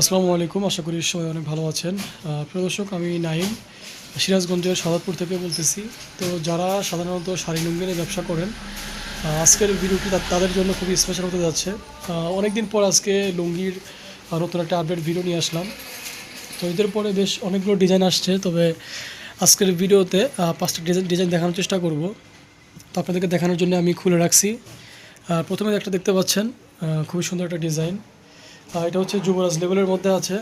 আসসালামু আলাইকুম, আশা করি সবাই অনেক ভালো আছেন। প্রিয় দর্শক, আমি নাইম, সিরাজগঞ্জের সাদাতপুর থেকে বলতেছি। তো যারা সাধারণত শাড়ি লুঙ্গি নিয়ে ব্যবসা করেন আজকের ভিডিওটি তাদের জন্য খুবই স্পেশাল হতে যাচ্ছে। অনেক দিন পর আজকে লুঙ্গির নতুন একটা আপডেট ভিডিও নিয়ে আসলাম। তো এদের পরে বেশ অনেকগুলো ডিজাইন আসছে, তবে আজকের ভিডিওতে পাঁচটা ডিজাইন ডিজাইন দেখানোর চেষ্টা করব। তো আপনাদেরকে দেখানোর জন্য আমি খুলে রাখছি। প্রথমে একটা দেখতে পাচ্ছেন খুবই সুন্দর একটা ডিজাইন এটা হচ্ছে যুবরাজ লেভেলের মধ্যে আছে।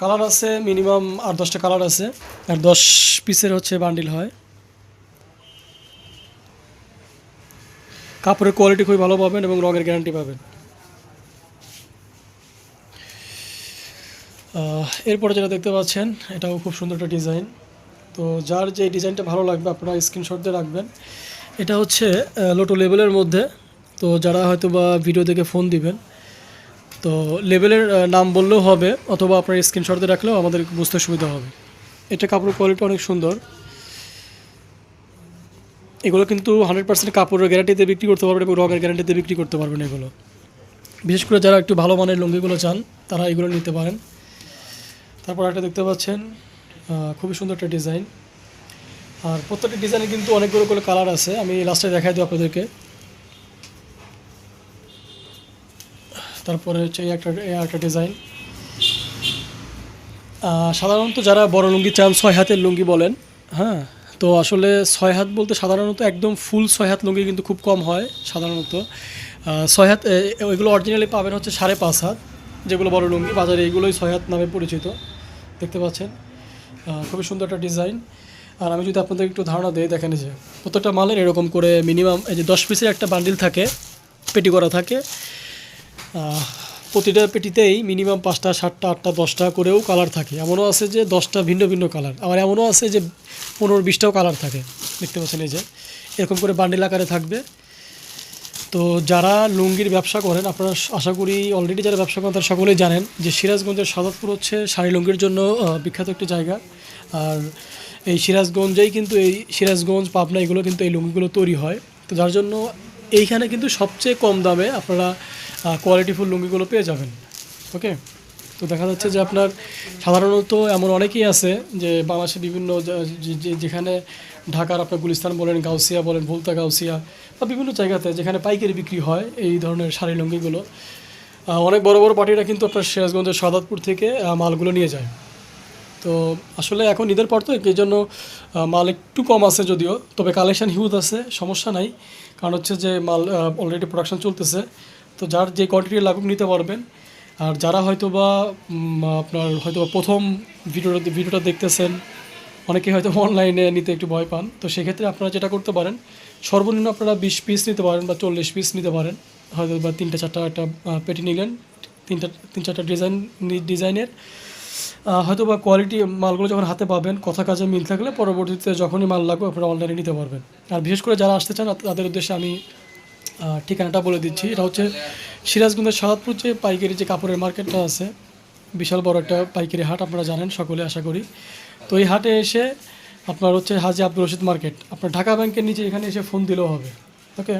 কালার আছে, মিনিমাম আট দশটা কালার আছে। আর দশ পিসের হচ্ছে বান্ডিল হয়। কাপড়ের কোয়ালিটি খুবই ভালো পাবেন এবং রঙের গ্যারান্টি পাবেন। এরপরে যেটা দেখতে পাচ্ছেন, এটাও খুব সুন্দর একটা ডিজাইন তো যার যে ডিজাইনটা ভালো লাগবে, আপনারা স্ক্রিনশট দিয়ে রাখবেন। এটা হচ্ছে লোটো লেভেলের মধ্যে। তো যারা হয়তো বা ভিডিও দেখে ফোন দিবেন তো লেবেলের নাম বললেও হবে, অথবা আপনার স্ক্রিনশট রাখলেও আমাদের বুঝতে সুবিধা হবে। এটা কাপড়ের কোয়ালিটি অনেক সুন্দর। এগুলো কিন্তু হান্ড্রেড পার্সেন্ট কাপড়ের গ্যারান্টিতে বিক্রি করতে পারবেন এবং রঙের গ্যারান্টিতে বিক্রি করতে পারবেন এগুলো। বিশেষ করে যারা একটু ভালো মানের লুঙ্গিগুলো চান, তারা এগুলো নিতে পারেন। তারপর একটা দেখতে পাচ্ছেন খুবই সুন্দর একটা ডিজাইন আর প্রত্যেকটা ডিজাইনে কিন্তু অনেকগুলো করে কালার আছে। আমি লাস্টে দেখাই দিই আপনাদেরকে। তারপরে হচ্ছে এই একটা একটা ডিজাইন সাধারণত যারা বড় লুঙ্গি চান, ছয় হাতের লুঙ্গি বলেন হ্যাঁ? তো আসলে ছয় হাত বলতে সাধারণত একদম ফুল ছয় হাত লুঙ্গি কিন্তু খুব কম হয় সাধারণত। ছয় হাত ওইগুলো অরিজিনালি পাবেন হচ্ছে সাড়ে পাঁচ হাত, যেগুলো বড় লুঙ্গি, বাজারে এইগুলোই ছয় হাত নামে পরিচিত, দেখতে পাচ্ছেন? খুবই সুন্দর একটা ডিজাইন আর আমি যদি আপনাদের একটু ধারণা দিই, দেখেন যে, প্রত্যেকটা মালের এরকম করে মিনিমাম এই যে দশ পিসের একটা বান্ডিল থাকে, পেটি করা থাকে। প্রতিটা পেটিতেই মিনিমাম পাঁচটা, সাতটা, আটটা, দশটা করেও কালার থাকে। এমনও আছে যে দশটা ভিন্ন ভিন্ন কালার আবার এমনও আছে যে পনেরো, বিশটাও কালার থাকে। দেখতে পাচ্ছেন এই যে, এরকম করে বান্ডিল আকারে থাকবে। তো যারা লুঙ্গির ব্যবসা করেন, আপনারা আশা করি অলরেডি যারা ব্যবসা করেন, তারা সকলেই জানেন যে সিরাজগঞ্জের সাদাতপুর হচ্ছে শাড়ি লুঙ্গির জন্য বিখ্যাত একটি জায়গা। আর এই সিরাজগঞ্জেই কিন্তু এই সিরাজগঞ্জ, পাবনা, এগুলো কিন্তু এই লুঙ্গিগুলো তৈরি হয়। তো যার জন্য এইখানে কিন্তু সবচেয়ে কম দামে আপনারা কোয়ালিটিফুল লুঙ্গিগুলো পেয়ে যাবেন। ওকে তো দেখা যাচ্ছে যে আপনার সাধারণত এমন অনেকেই আছে যে বাংলাদেশে বিভিন্ন যেখানে ঢাকার আপনার গুলিস্তান বলেন, গাউসিয়া বলেন, ভুলতা গাউসিয়া বা বিভিন্ন জায়গাতে যেখানে পাইকারি বিক্রি হয় এই ধরনের শাড়ি লুঙ্গিগুলো অনেক বড় বড় পার্টিরা কিন্তু আপনার সিরাজগঞ্জের সাদাতপুর থেকে মালগুলো নিয়ে যায়। তো আসলে এখন ঈদের পর তো এই জন্য মাল একটু কম আছে যদিও, তবে কালেকশান হিউজ আছে, সমস্যা নাই। কারণ হচ্ছে যে মাল অলরেডি প্রোডাকশান চলতেছে। তো যার যে কোয়ান্টিটি লাগুক নিতে পারবেন। আর যারা হয়তো বা আপনার হয়তো প্রথম ভিডিওটা ভিডিওটা দেখতেছেন অনেকে হয়তো অনলাইনে নিতে একটু ভয় পান। তো সেক্ষেত্রে আপনারা যেটা করতে পারেন, সর্বনিম্ন আপনারা বিশ পিস নিতে পারেন বা চল্লিশ পিস নিতে পারেন। হয়তো বা তিনটা, চারটা একটা পেটি নিলেন, তিনটা, তিন, চারটা ডিজাইন ডিজাইনের হয়তো বা কোয়ালিটি মালগুলো যখন হাতে পাবেন, কথা কাজে মিল থাকলে পরবর্তীতে যখনই মাল লাগবে, আপনারা অনলাইনে নিতে পারবেন। আর বিশেষ করে যারা আসতে চান, তাদের উদ্দেশ্যে আমি ঠিকানাটা বলে দিচ্ছি। এটা হচ্ছে সিরাজগঞ্জের সাহাদপুর যে পাইকারি যে কাপড়ের মার্কেটটা আছে, বিশাল বড় একটা পাইকারি হাট আপনারা জানেন, সকলে আশা করি। তো এই হাটে এসে আপনার হচ্ছে হাজি আব্দুল রশিদ মার্কেট, আপনার ঢাকা ব্যাংকের নিচে এখানে এসে ফোন দিলেও হবে ওকে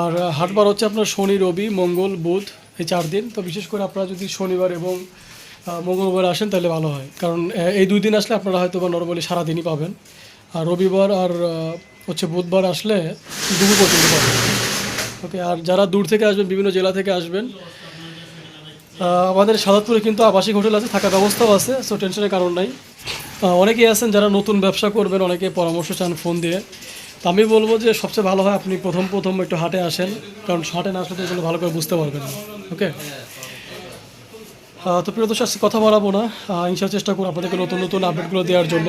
আর হাটবার হচ্ছে আপনার শনি, রবি, মঙ্গল, বুধ, এই চার দিন। তো বিশেষ করে আপনারা যদি শনিবার এবং মঙ্গলবার আসেন তাহলে ভালো হয়। কারণ এই দুই দিন আসলে আপনারা হয়তো বা নর্মালি সারাদিনই পাবেন। আর রবিবার আর হচ্ছে বুধবার আসলে দুপুর পর্যন্ত পাবেন ওকে আর যারা দূর থেকে আসবেন, বিভিন্ন জেলা থেকে আসবেন আমাদের সাদাতপুরে কিন্তু আবাসিক হোটেল আছে, থাকার ব্যবস্থাও আছে সো টেনশনের কারণ নাই। অনেকেই আছেন যারা নতুন ব্যবসা করবেন, অনেকে পরামর্শ চান ফোন দিয়ে। তো আমি বলব যে সবচেয়ে ভালো হয় আপনি প্রথম প্রথম একটু হাটে আসেন, কারণ হাটে না আসলে তো এগুলো ভালো করে বুঝতে পারবেন না। ওকে তো প্রিয় দর্শক কথা বলাবো না। ইনশাল চেষ্টা করুন আপনাদেরকে নতুন নতুন আপডেটগুলো দেওয়ার জন্য।